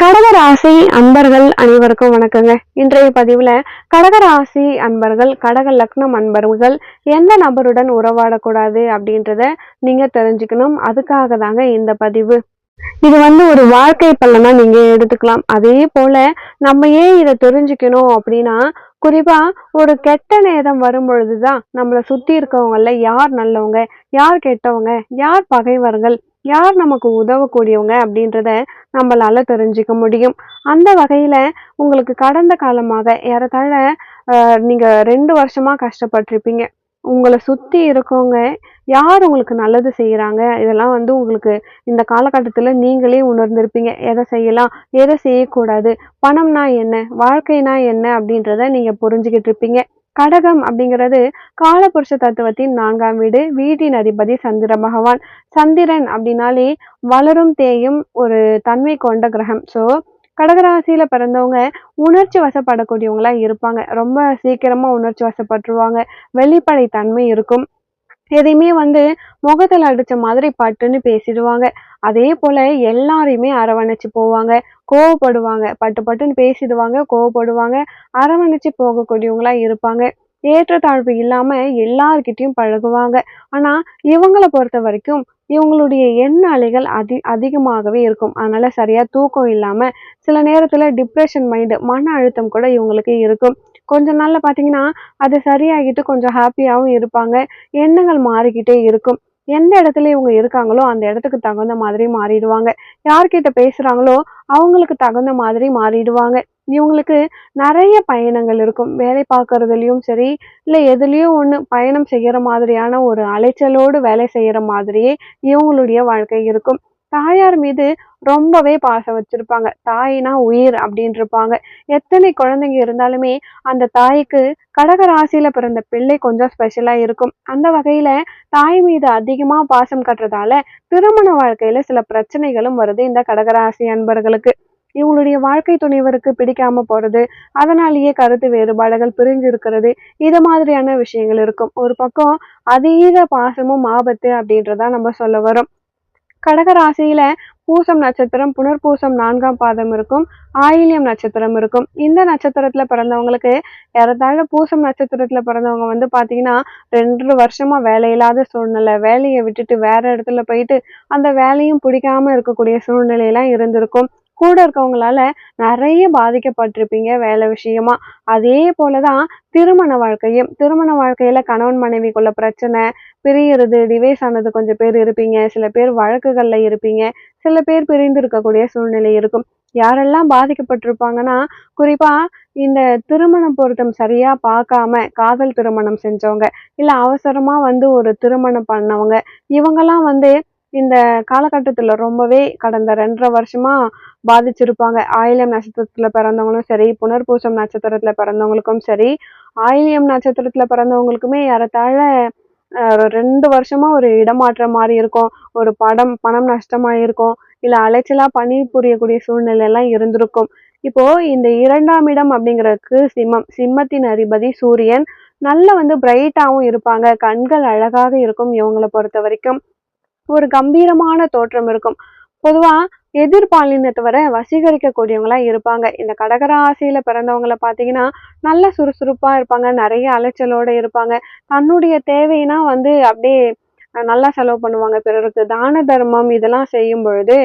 கடகராசி அன்பர்கள் அனைவருக்கும் வணக்கங்க. இன்றைய பதிவுல கடகராசி அன்பர்கள் கடக லக்னம் அன்பர்கள் எந்த நபருடன் உறவாடக்கூடாது அப்படின்றத நீங்க தெரிஞ்சுக்கணும். அதுக்காக தாங்க இந்த பதிவு. இது வந்து ஒரு வாழ்க்கை பலனா நீங்க எடுத்துக்கலாம். அதே போல நம்ம ஏன் இதை தெரிஞ்சுக்கணும் அப்படின்னா குறிப்பா ஒரு கெட்ட நேரம் வரும் பொழுதுதான் நம்மளை சுத்தி இருக்கவங்கல்ல யார் நல்லவங்க யார் கெட்டவங்க யார் பகைவர்கள் யார் நமக்கு உதவக்கூடியவங்க அப்படின்றத நம்மளால தெரிஞ்சுக்க முடியும். அந்த வகையில் உங்களுக்கு கடந்த காலமாக ஏறத்தாழ நீங்கள் ரெண்டு வருஷமாக கஷ்டப்பட்டிருப்பீங்க. உங்களை சுற்றி இருக்கவங்க யார் உங்களுக்கு நல்லது செய்கிறாங்க இதெல்லாம் வந்து உங்களுக்கு இந்த காலகட்டத்தில் நீங்களே உணர்ந்திருப்பீங்க. எதை செய்யலாம்? எதை செய்யக்கூடாது? பணம்னா என்ன? வாழ்க்கைனா என்ன? அப்படின்றத நீங்கள் புரிஞ்சுக்கிட்டு இருப்பீங்க கடகம் அப்படிங்கிறது காலபுருஷ தத்துவத்தின் நான்காம் வீடு. வீட்டின் அதிபதி சந்திர பகவான். சந்திரன் அப்படின்னாலே வளரும் தேயும் ஒரு தன்மை கொண்ட கிரகம். ஸோ கடகராசியில பிறந்தவங்க உணர்ச்சி வசப்படக்கூடியவங்களா இருப்பாங்க. ரொம்ப சீக்கிரமா உணர்ச்சி வசப்பட்டுருவாங்க. வெளிப்படை தன்மை இருக்கும். எதையுமே வந்து முகத்தில் அடித்த மாதிரி பட்டுன்னு பேசிடுவாங்க. அதே போல எல்லாரையுமே அரவணைச்சு போவாங்க. கோவப்படுவாங்க. பட்டு பட்டுன்னு பேசிடுவாங்க. கோவப்படுவாங்க. அரவணைச்சு போகக்கூடியவங்களா இருப்பாங்க. ஏற்றத்தாழ்வு இல்லாமல் எல்லார்கிட்டையும் பழகுவாங்க. ஆனால் இவங்களை பொறுத்த வரைக்கும் இவங்களுடைய எண்ண அலைகள் அதி அதிகமாகவே இருக்கும். அதனால் சரியாக தூக்கம் இல்லாமல் சில நேரத்தில் டிப்ரெஷன் மைண்டு மன அழுத்தம் கூட இவங்களுக்கு இருக்கும். கொஞ்ச நாளில் பார்த்தீங்கன்னா அது சரியாகிட்டு கொஞ்சம் ஹாப்பியாகவும் இருப்பாங்க. எண்ணங்கள் மாறிக்கிட்டே இருக்கும். எந்த இடத்துல இவங்க இருக்காங்களோ அந்த இடத்துக்கு தகுந்த மாதிரி மாறிடுவாங்க. யார்கிட்ட பேசுகிறாங்களோ அவங்களுக்கு தகுந்த மாதிரி மாறிடுவாங்க. இவங்களுக்கு நிறைய பயணங்கள் இருக்கும். வேலை பார்க்குறதுலையும் சரி இல்லை எதுலேயும் ஒன்று பயணம் செய்கிற மாதிரியான ஒரு அலைச்சலோடு வேலை செய்கிற மாதிரியே இவங்களுடைய வாழ்க்கை இருக்கும். தாயார் மீது ரொம்பவே பாசம் வச்சிருப்பாங்க. தாயினா உயிர் அப்படின்னு இருப்பாங்க எத்தனை குழந்தைங்க இருந்தாலுமே அந்த தாய்க்கு கடக ராசியில பிறந்த பிள்ளை கொஞ்சம் ஸ்பெஷலா இருக்கும். அந்த வகையில தாய் மீது அதிகமா பாசம் கட்டுறதால திருமண வாழ்க்கையில சில பிரச்சனைகளும் வருது இந்த கடகராசி அன்பர்களுக்கு. இவங்களுடைய வாழ்க்கை துணைவருக்கு பிடிக்காம போறது அதனாலேயே கருத்து வேறுபாடுகள் பிரிஞ்சு இருக்கிறது இது மாதிரியான விஷயங்கள் இருக்கும். ஒரு பக்கம் அதீத பாசமும் ஆபத்து அப்படின்றதா நம்ம சொல்ல வரோம் கடக ராசியில பூசம் நட்சத்திரம் புனர்பூசம் நான்காம் பாதம் இருக்கும் ஆயில்யம் நட்சத்திரம் இருக்கும். இந்த நட்சத்திரத்துல பிறந்தவங்களுக்கு ஏறத்தாழ பூசம் நட்சத்திரத்துல பிறந்தவங்க வந்து பாத்தீங்கன்னா ரெண்டு வருஷமா வேலையில்லாத சூழ்நிலை வேலையை விட்டுட்டு வேற இடத்துல போயிட்டு அந்த வேலையும் பிடிக்காம இருக்கக்கூடிய சூழ்நிலையெல்லாம் இருந்திருக்கும். கூட இருக்கவங்களால நிறைய பாதிக்கப்பட்டிருப்பீங்க வேலை விஷயமா. அதே போலதான் திருமண வாழ்க்கையும். திருமண வாழ்க்கையில கணவன் மனைவிக்குள்ள பிரச்சனை பிரியறது டிவைஸ் ஆனது கொஞ்சம் பேர் இருப்பீங்க. சில பேர் வழக்குகள்ல இருப்பீங்க. சில பேர் பிரிந்து இருக்கக்கூடிய சூழ்நிலை இருக்கும். யாரெல்லாம் பாதிக்கப்பட்டிருப்பாங்கன்னா குறிப்பா இந்த திருமணம் பொருத்தம் சரியா பார்க்காம காதல் திருமணம் செஞ்சவங்க இல்ல அவசரமா வந்து ஒரு திருமணம் பண்ணவங்க இவங்கெல்லாம் வந்து இந்த காலகட்டத்தில் ரொம்பவே கடந்த ரெண்டரை வருஷமாக பாதிச்சிருப்பாங்க. ஆயிலியம் நட்சத்திரத்தில் பிறந்தவங்களும் சரி புனர்பூசம் நட்சத்திரத்தில் பிறந்தவங்களுக்கும் சரி ஆயிலியம் நட்சத்திரத்தில் பிறந்தவங்களுக்குமே ஏறத்தாழ ரெண்டு வருஷமா ஒரு இடமாற்றம் மாதிரி இருக்கும். ஒரு படம் பணம் நஷ்டமாக இருக்கும் இல்லை அலைச்சலாக பணி புரியக்கூடிய சூழ்நிலையெல்லாம் இருந்திருக்கும். இப்போ இந்த இரண்டாம் இடம் அப்படிங்கிறதுக்கு சிம்மம் சிம்மத்தின் அதிபதி சூரியன். நல்ல வந்து பிரைட்டாகவும் இருப்பாங்க. கண்கள் அழகாக இருக்கும் இவங்களை பொறுத்த வரைக்கும் ஒரு கம்பீரமான தோற்றம் இருக்கும். பொதுவா எதிர்பாலினத்தவரை வசீகரிக்கக்கூடியவங்களா இருப்பாங்க. இந்த கடகராசியில பிறந்தவங்கள பாத்தீங்கன்னா நல்ல சுறுசுறுப்பா இருப்பாங்க. நிறைய அலைச்சலோட இருப்பாங்க. தன்னுடைய தேவைனா வந்து அப்படியே நல்லா செலவு பண்ணுவாங்க பிறருக்கு. தான தர்மம் இதெல்லாம் செய்யும் பொழுது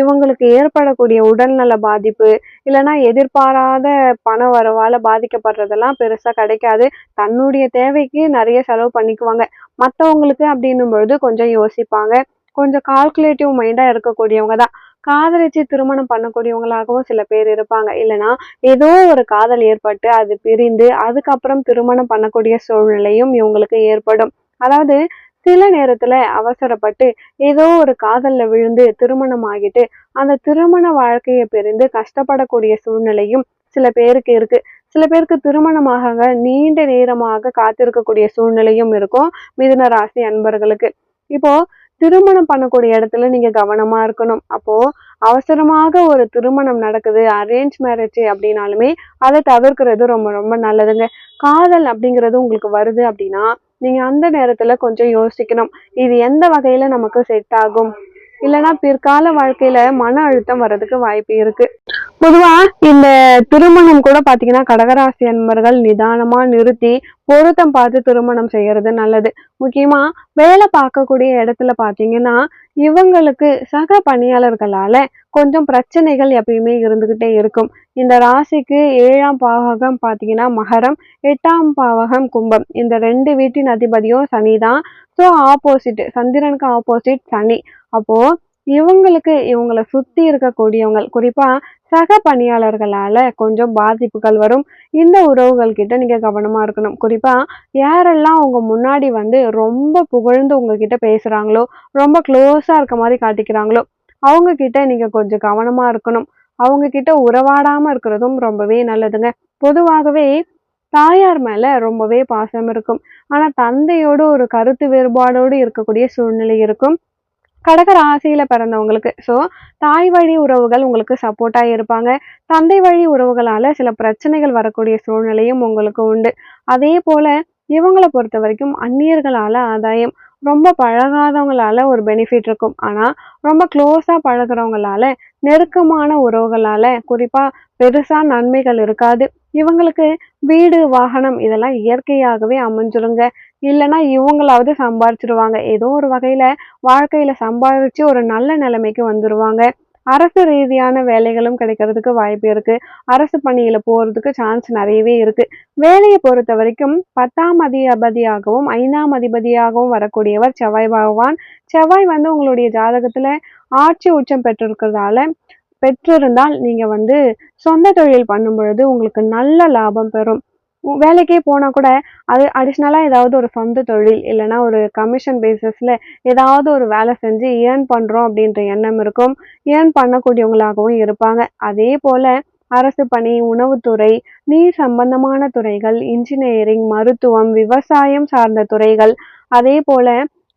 இவங்களுக்கு ஏற்படக்கூடிய உடல்நல பாதிப்பு இல்லைன்னா எதிர்பாராத பண வரவால பாதிக்கப்படுறதெல்லாம் பெருசா கிடைக்காது. தன்னுடைய தேவைக்கு நிறைய செலவு பண்ணிக்குவாங்க. மற்றவங்களுக்கு அப்படின்னும் பொழுது கொஞ்சம் யோசிப்பாங்க. கொஞ்சம் கால்குலேட்டிவ் மைண்டாக இருக்கக்கூடியவங்க தான். காதலிச்சு திருமணம் பண்ணக்கூடியவங்களாகவும் சில பேர் இருப்பாங்க. இல்லைன்னா ஏதோ ஒரு காதல் ஏற்பட்டு அது பிரிந்து அதுக்கப்புறம் திருமணம் பண்ணக்கூடிய சூழ்நிலையும் இவங்களுக்கு ஏற்படும். அதாவது சில நேரத்துல அவசரப்பட்டு ஏதோ ஒரு காதல்ல விழுந்து திருமணம் ஆகிட்டு அந்த திருமண வாழ்க்கையை பிரிந்து கஷ்டப்படக்கூடிய சூழ்நிலையும் சில பேருக்கு இருக்கு. சில பேருக்கு திருமணமாக நீண்ட நேரமாக காத்திருக்கக்கூடிய சூழ்நிலையும் இருக்கும். மிதுன ராசி அன்பர்களுக்கு. இப்போ திருமணம் பண்ணக்கூடிய இடத்துல நீங்க கவனமா இருக்கணும். அப்போ அவசரமாக ஒரு திருமணம் நடக்குது அரேஞ்ச் மேரேஜ் அப்படின்னாலுமே அதை தவிர்க்கிறது ரொம்ப ரொம்ப நல்லதுங்க. காதல் அப்படிங்கிறது உங்களுக்கு வருது அப்படின்னா நீங்க அந்த நேரத்துல கொஞ்சம் யோசிக்கணும். இது எந்த வகையில நமக்கு செட் ஆகும்? இல்லைன்னா பிற்கால வாழ்க்கையில மன அழுத்தம் வர்றதுக்கு வாய்ப்பு இருக்கு. பொதுவா இந்த திருமணம் கூட பாத்தீங்கன்னா கடகராசி அன்பர்கள் நிதானமா நிறுத்தி பொருத்தம் பார்த்து திருமணம் செய்யறது நல்லது. முக்கியமா வேலை பார்க்கக்கூடிய இடத்துல பாத்தீங்கன்னா இவங்களுக்கு சக பணியாளர்களால கொஞ்சம் பிரச்சனைகள் எப்பயுமே இருந்துகிட்டே இருக்கும். இந்த ராசிக்கு ஏழாம் பாவகம் பாத்தீங்கன்னா மகரம் எட்டாம் பாவகம் கும்பம். இந்த ரெண்டு வீட்டின் அதிபதியும் சனிதான். ஸோ ஆப்போசிட் சந்திரனுக்கு ஆப்போசிட் சனி. அப்போ இவங்களுக்கு இவங்களை சுத்தி இருக்கக்கூடியவங்க குறிப்பா சக பணியாளர்களால கொஞ்சம் பாதிப்புகள் வரும். இந்த உறவுகள் கிட்ட நீங்க கவனமா இருக்கணும். குறிப்பா யாரெல்லாம் உங்க முன்னாடி வந்து ரொம்ப புகழ்ந்து உங்ககிட்ட பேசுறாங்களோ ரொம்ப க்ளோஸா இருக்க மாதிரி காட்டிக்கிறாங்களோ அவங்க கிட்ட நீங்க கொஞ்சம் கவனமா இருக்கணும். அவங்க கிட்ட உறவாடாம இருக்கிறதும் ரொம்பவே நல்லதுங்க. பொதுவாகவே தாயார் மேல ரொம்பவே பாசம் இருக்கும். ஆனா தந்தையோடு ஒரு கருத்து வேறுபாடோடு இருக்கக்கூடிய சூழ்நிலை இருக்கும். கடக ராசியில பிறந்தவங்களுக்கு. ஸோ தாய் வழி உறவுகள் உங்களுக்கு சப்போர்ட்டாக இருப்பாங்க. தந்தை வழி உறவுகளால சில பிரச்சனைகள் வரக்கூடிய சூழ்நிலையும் உங்களுக்கு உண்டு. அதே போல இவங்களை பொறுத்த வரைக்கும் அந்நியர்களால ஆதாயம். ரொம்ப பழகாதவங்களால ஒரு பெனிஃபிட் இருக்கும். ஆனால் ரொம்ப க்ளோஸாக பழகுறவங்களால நெருக்கமான உறவுகளால குறிப்பாக பெருசாக நன்மைகள் இருக்காது. இவங்களுக்கு வீடு வாகனம் இதெல்லாம் இயற்கையாகவே அமைஞ்சிருங்க. இல்லைன்னா இவங்களாவது சம்பாரிச்சிருவாங்க. ஏதோ ஒரு வகையில் வாழ்க்கையில் சம்பாதிச்சு ஒரு நல்ல நிலைமைக்கு வந்துடுவாங்க அரசு ரீதியான வேலைகளும் கிடைக்கிறதுக்கு வாய்ப்பு இருக்கு. அரசு பணியில போறதுக்கு சான்ஸ் நிறையவே இருக்கு. வேலையை பொறுத்த வரைக்கும் பத்தாம் அதிபதியாகவும் ஐந்தாம் அதிபதியாகவும் வரக்கூடியவர் செவ்வாய் பகவான். செவ்வாய் வந்து உங்களுடைய ஜாதகத்துல ஆட்சி உச்சம் பெற்றிருக்கிறதால பெற்றிருந்தால் நீங்க வந்து சொந்த தொழில் பண்ணும் பொழுது உங்களுக்கு நல்ல லாபம் பெறும். வேலைக்கே போனா கூட அது அடிஷ்னலா ஏதாவது ஒரு சொந்த தொழில் இல்லைன்னா ஒரு கமிஷன் பேசிஸ்ல ஏதாவது ஒரு வேலை செஞ்சு ஏர்ன் பண்றோம் அப்படின்ற எண்ணம் இருக்கும். ஏர்ன் பண்ணக்கூடியவங்களாகவும் இருப்பாங்க. அதே போல அரசு பணி உணவுத்துறை நீர் சம்பந்தமான துறைகள் இன்ஜினியரிங் மருத்துவம் விவசாயம் சார்ந்த துறைகள் அதே போல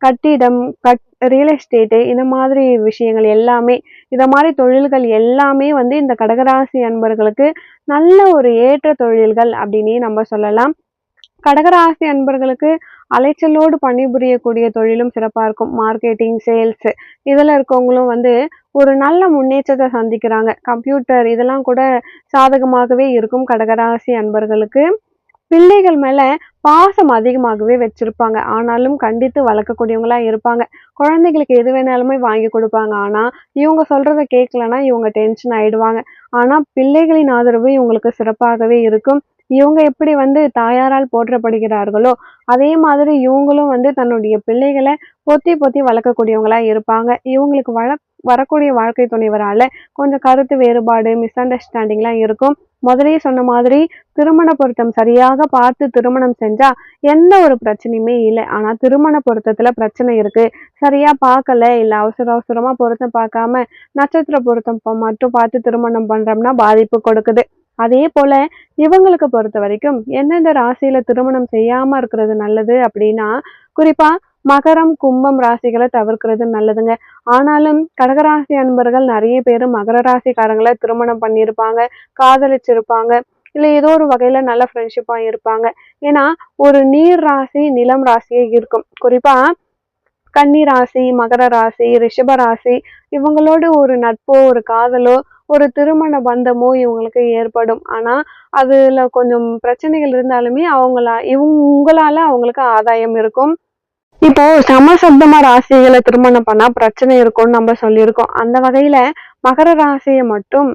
கட்டிடம் கட் ரியல் எஸ்டேட்டு இந்த மாதிரி விஷயங்கள் எல்லாமே இதை மாதிரி தொழில்கள் எல்லாமே வந்து இந்த கடகராசி அன்பர்களுக்கு நல்ல ஒரு ஏற்ற தொழில்கள் அப்படின்னே நம்ம சொல்லலாம். கடகராசி அன்பர்களுக்கு அலைச்சலோடு பணிபுரியக்கூடிய தொழிலும் சிறப்பாக இருக்கும். மார்க்கெட்டிங் சேல்ஸ் இதில் இருக்கவங்களும் வந்து ஒரு நல்ல முன்னேற்றத்தை சந்திக்கிறாங்க. கம்ப்யூட்டர் இதெல்லாம் கூட சாதகமாகவே இருக்கும் கடகராசி அன்பர்களுக்கு. பிள்ளைகள் மேல பாசம் அதிகமாகவே வச்சிருப்பாங்க. ஆனாலும் கண்டித்து வளர்க்கக்கூடியவங்களா இருப்பாங்க. குழந்தைகளுக்கு எது வேணாலுமே வாங்கி கொடுப்பாங்க. ஆனா இவங்க சொல்கிறத கேட்கலன்னா இவங்க டென்ஷன் ஆயிடுவாங்க. ஆனா பிள்ளைகளின் ஆதரவு இவங்களுக்கு சிறப்பாகவே இருக்கும். இவங்க எப்படி வந்து தாயாரால் போற்றப்படுகிறார்களோ அதே மாதிரி இவங்களும் வந்து தன்னுடைய பிள்ளைகளை பொத்தி பொத்தி வளர்க்கக்கூடியவங்களா இருப்பாங்க. இவங்களுக்கு வள வரக்கூடிய வாழ்க்கை துணைவரால கொஞ்சம் கருத்து வேறுபாடு மிஸ் அண்டர்ஸ்டாண்டிங்லாம் இருக்கும். முதலே சொன்ன மாதிரி திருமண பொருத்தம் சரியாக பார்த்து திருமணம் செஞ்சா எந்த ஒரு பிரச்சனையுமே இல்லை. ஆனா திருமண பொருத்தத்துல பிரச்சனை இருக்கு. சரியா பார்க்கல இல்ல அவசர அவசரமா பொருத்தம் பார்க்காம நட்சத்திர பொருத்தம் மட்டும் பார்த்து திருமணம் பண்றோம்னா பாதிப்பு கொடுக்குது. அதே போல இவங்களுக்கு பொறுத்த வரைக்கும் எந்தெந்த ராசியில திருமணம் செய்யாம இருக்கிறது நல்லது அப்படின்னா குறிப்பா மகரம் கும்பம் ராசிகளை தவிர்க்கிறது நல்லதுங்க. ஆனாலும் கடகராசி அன்பர்கள் நிறைய பேர் மகர ராசிக்காரங்களை திருமணம் பண்ணியிருப்பாங்க காதலிச்சிருப்பாங்க இல்லை ஏதோ ஒரு வகையில் நல்ல ஃப்ரெண்ட்ஷிப்பாக இருப்பாங்க. ஏன்னா ஒரு நீர் ராசி நிலம் ராசியே இருக்கும். குறிப்பாக கன்னி ராசி மகர ராசி ரிஷப ராசி இவங்களோட ஒரு நட்போ ஒரு காதலோ ஒரு திருமண பந்தமோ இவங்களுக்கு ஏற்படும். ஆனால் அதில் கொஞ்சம் பிரச்சனைகள் இருந்தாலுமே அவங்களா இவங்க உங்களால் அவங்களுக்கு ஆதாயம் இருக்கும். இப்போ சமசப்தமா ராசிகளை திருமணம் பண்ணா பிரச்சனை இருக்கும்னு நம்ம சொல்லியிருக்கோம். அந்த வகையில மகர ராசியை மட்டும்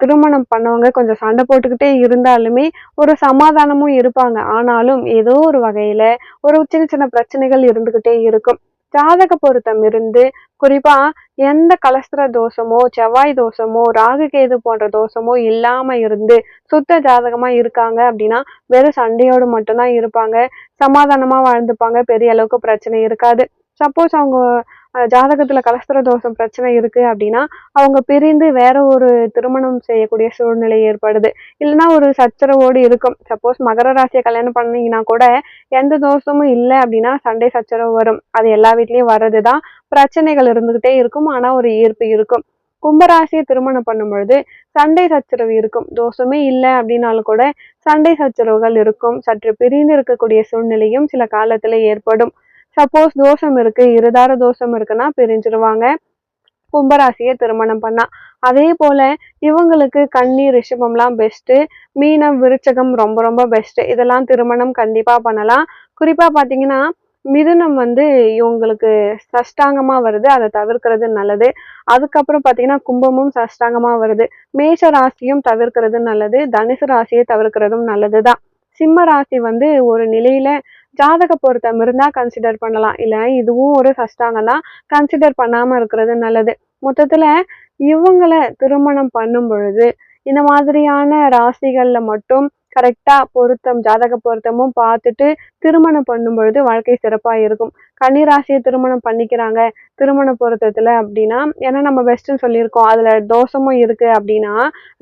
திருமணம் பண்ணவங்க கொஞ்சம் சண்டை போட்டுக்கிட்டே இருந்தாலுமே ஒரு சமாதானமும் இருப்பாங்க. ஆனாலும் ஏதோ ஒரு வகையில ஒரு சின்ன சின்ன பிரச்சனைகள் இருந்துகிட்டே இருக்கும். ஜாதக பொருத்தம் இருந்து குறிப்பா எந்த கலஸ்திர தோஷமோ செவ்வாய் தோஷமோ ராகு கேது போன்ற தோஷமோ இல்லாம இருந்து சுத்த ஜாதகமா இருக்காங்க அப்படின்னா வெறும் சண்டையோடு மட்டும்தான் இருப்பாங்க. சமாதானமா வாழ்ந்துப்பாங்க. பெரிய அளவுக்கு பிரச்சனை இருக்காது. சப்போஸ் அவங்க ஜாதகத்துல கலஸ்திர தோஷம் பிரச்சனை இருக்கு அப்படின்னா அவங்க பிரிந்து வேற ஒரு திருமணம் செய்யக்கூடிய சூழ்நிலை ஏற்படுது. இல்லைன்னா ஒரு சச்சரவோடு இருக்கும். சப்போஸ் மகர ராசியை கல்யாணம் பண்ணீங்கன்னா கூட எந்த தோஷமும் இல்லை அப்படின்னா சண்டை சச்சரவு வரும். அது எல்லா வீட்லயும் வர்றதுதான். பிரச்சனைகள் இருந்துகிட்டே இருக்கும். ஆனா ஒரு ஈர்ப்பு இருக்கும். கும்பராசியை திருமணம் பண்ணும் பொழுது சண்டை சச்சரவு இருக்கும். தோஷமே இல்லை அப்படின்னாலும் கூட சண்டை சச்சரவுகள் இருக்கும். சற்று பிரிந்து இருக்கக்கூடிய சூழ்நிலையும் சில காலத்துல ஏற்படும். சப்போஸ் தோஷம் இருக்கு இருதார தோஷம் இருக்குன்னா பிரிஞ்சிருவாங்க. கும்பராசியை திருமணம் பண்ணா. அதே போல இவங்களுக்கு கன்னி ரிஷபம்லாம் பெஸ்ட்டு மீனம் விருச்சகம் ரொம்ப ரொம்ப பெஸ்ட்டு இதெல்லாம் திருமணம் கண்டிப்பாக பண்ணலாம். குறிப்பாக பார்த்தீங்கன்னா மிதுனம் வந்து இவங்களுக்கு சஷ்டாங்கமாக வருது. அதை தவிர்க்கிறது நல்லது. அதுக்கப்புறம் பார்த்தீங்கன்னா கும்பமும் சஷ்டாங்கமாக வருது. மேஷ ராசியும் தவிர்க்கிறது நல்லது. தனுசு ராசியை தவிர்க்கிறதும் நல்லதுதான். சிம்ம ராசி வந்து ஒரு நிலையில ஜாதக பொருத்தம் இருந்தால் கன்சிடர் பண்ணலாம். இல்லை இதுவும் ஒரு சஷ்டாங்கம் தான். கன்சிடர் பண்ணாமல் இருக்கிறது நல்லது. மொத்தத்தில் இவங்களை திருமணம் பண்ணும் பொழுது இந்த மாதிரியான ராசிகளில் மட்டும் கரெக்டாக பொருத்தம் ஜாதக பொருத்தமும் பார்த்துட்டு திருமணம் பண்ணும் பொழுது வாழ்க்கை சிறப்பாக இருக்கும். கன்னிராசியை திருமணம் பண்ணிக்கிறாங்க. திருமண பொருத்தத்தில் அப்படின்னா ஏன்னா நம்ம பெஸ்ட்டுன்னு சொல்லியிருக்கோம். அதில் தோஷமும் இருக்குது அப்படின்னா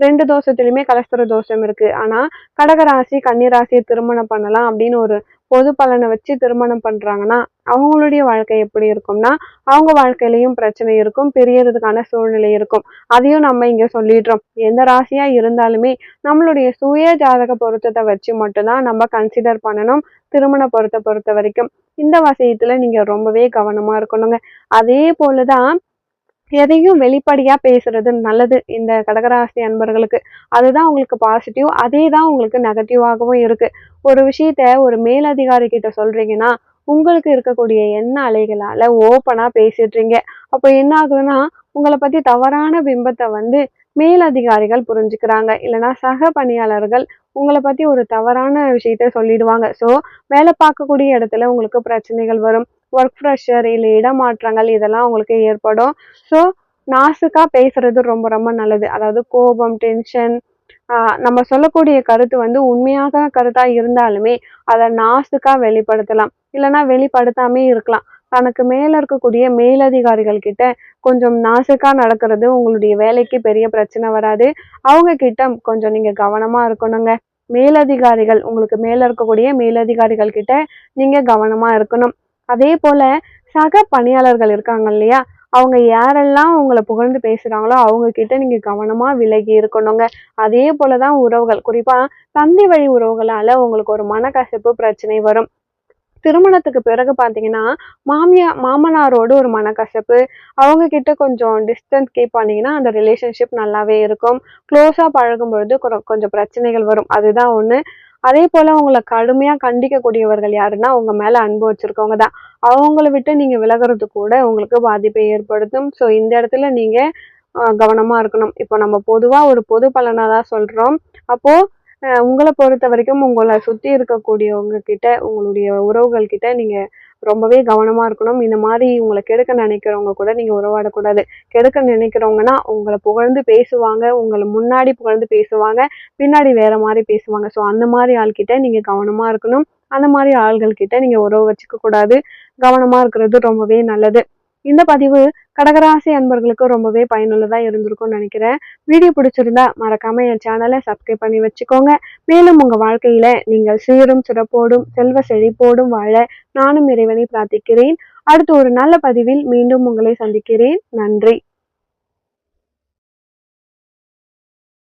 ரெண்டு தோஷத்துலையுமே கலஸ்தர தோஷம் இருக்குது ஆனால் கடகராசி கன்னிராசியை திருமணம் பண்ணலாம் அப்படின்னு ஒரு பொது பலனை வச்சு திருமணம் பண்றாங்கன்னா அவங்களுடைய வாழ்க்கை எப்படி இருக்கும்னா அவங்க வாழ்க்கையிலையும் பிரச்சனை இருக்கும் பிரியறதுக்கான சூழ்நிலை இருக்கும். அதையும் நம்ம இங்க சொல்லிடுறோம். எந்த ராசியா இருந்தாலுமே நம்மளுடைய சுய ஜாதக பொருத்தத்தை வச்சு மட்டும்தான் நம்ம கன்சிடர் பண்ணணும் திருமண பொருத்த பொறுத்த வரைக்கும். இந்த விஷயத்துல நீங்க ரொம்பவே கவனமா இருக்கணுங்க. அதே போலதான் எதையும் வெளிப்படையாக பேசுறது நல்லது இந்த கடகராசி அன்பர்களுக்கு. அதுதான் உங்களுக்கு பாசிட்டிவ் அதே தான் உங்களுக்கு நெகட்டிவாகவும் இருக்கு. ஒரு விஷயத்த ஒரு மேலதிகாரி கிட்ட சொல்றீங்கன்னா உங்களுக்கு இருக்கக்கூடிய எண்ண அலைகளால ஓப்பனா பேசிடுறீங்க. அப்போ என்ன ஆகுதுன்னா உங்களை பத்தி தவறான பிம்பத்தை வந்து மேலதிகாரிகள் புரிஞ்சுக்கிறாங்க. இல்லைன்னா சக பணியாளர்கள் உங்களை பத்தி ஒரு தவறான விஷயத்த சொல்லிடுவாங்க. ஸோ வேலை பார்க்கக்கூடிய இடத்துல உங்களுக்கு பிரச்சனைகள் வரும். ஒர்க் ப்ரெஷர் இல்லை இடமாற்றங்கள் இதெல்லாம் உங்களுக்கு ஏற்படும். ஸோ நாசுக்காக பேசுறது ரொம்ப ரொம்ப நல்லது. அதாவது கோபம் டென்ஷன் நம்ம சொல்லக்கூடிய கருத்து வந்து உண்மையாக கருத்தா இருந்தாலுமே அதை நாசுக்கா வெளிப்படுத்தலாம். இல்லைன்னா வெளிப்படுத்தாமே இருக்கலாம். தனக்கு மேல இருக்கக்கூடிய மேலதிகாரிகள் கிட்ட கொஞ்சம் நாசுக்கா நடக்கிறது உங்களுடைய வேலைக்கு பெரிய பிரச்சனை வராது. அவங்க கிட்ட கொஞ்சம் நீங்க கவனமா இருக்கணுங்க. மேலதிகாரிகள் உங்களுக்கு மேல இருக்கக்கூடிய மேலதிகாரிகள் கிட்ட நீங்க கவனமா இருக்கணும். அதே போல சக பணியாளர்கள் இருக்காங்க இல்லையா? அவங்க யாரெல்லாம் உங்களை புகழ்ந்து பேசுகிறாங்களோ அவங்க கிட்ட நீங்கள் கவனமாக விலகி இருக்கணுங்க. அதே போலதான் உறவுகள். குறிப்பாக தந்தை வழி உறவுகளால் உங்களுக்கு ஒரு மனக்கசப்பு பிரச்சனை வரும். திருமணத்துக்கு பிறகு பார்த்தீங்கன்னா மாமியா மாமனாரோடு ஒரு மனக்கசப்பு. அவங்க கிட்ட கொஞ்சம் டிஸ்டன்ஸ் கீப் பண்ணீங்கன்னா அந்த ரிலேஷன்ஷிப் நல்லாவே இருக்கும். க்ளோஸாக பழகும் பொழுது கொஞ்சம் பிரச்சனைகள் வரும். அதுதான் ஒன்று அதே போல உங்களை கடுமையா கண்டிக்கக்கூடியவர்கள் யாருன்னா உங்க மேல அன்பு வச்சிருக்கவங்க தான். அவங்கள விட்டு நீங்க விலகிறது கூட உங்களுக்கு பாதிப்பை ஏற்படுத்தும். ஸோ இந்த இடத்துல நீங்க கவனமா இருக்கணும். இப்போ நம்ம பொதுவா ஒரு பொது பலனா தான் சொல்றோம். அப்போ உங்களை பொறுத்த வரைக்கும் உங்களை சுற்றி இருக்கக்கூடியவங்க கிட்ட உங்களுடைய உறவுகள் கிட்ட நீங்கள் ரொம்பவே கவனமாக இருக்கணும். இந்த மாதிரி உங்களை கெடுக்க நினைக்கிறவங்க கூட நீங்கள் உறவாடக்கூடாது. கெடுக்க நினைக்கிறவங்கன்னா உங்களை புகழ்ந்து பேசுவாங்க. உங்களை முன்னாடி புகழ்ந்து பேசுவாங்க. பின்னாடி வேற மாதிரி பேசுவாங்க. ஸோ அந்த மாதிரி ஆள்கிட்ட நீங்கள் கவனமாக இருக்கணும். அந்த மாதிரி ஆள்கள்கிட்ட நீங்கள் உறவு வச்சுக்க கூடாது கவனமாக இருக்கிறது ரொம்பவே நல்லது. இந்த பதிவு கடகராசி அன்பர்களுக்கு ரொம்பவே பயனுள்ளதா இருந்திருக்கும்னு நினைக்கிறேன். வீடியோ பிடிச்சிருந்தா மறக்காம என் சேனலை சப்ஸ்கிரைப் பண்ணி வச்சுக்கோங்க. மேலும் உங்க வாழ்க்கையில நீங்கள் சீரும் சிறப்போடும் செல்வ செழிப்போடும் வாழ நானும் இறைவனை பிரார்த்திக்கிறேன். அடுத்து ஒரு நல்ல பதிவில் மீண்டும் உங்களை சந்திக்கிறேன். நன்றி.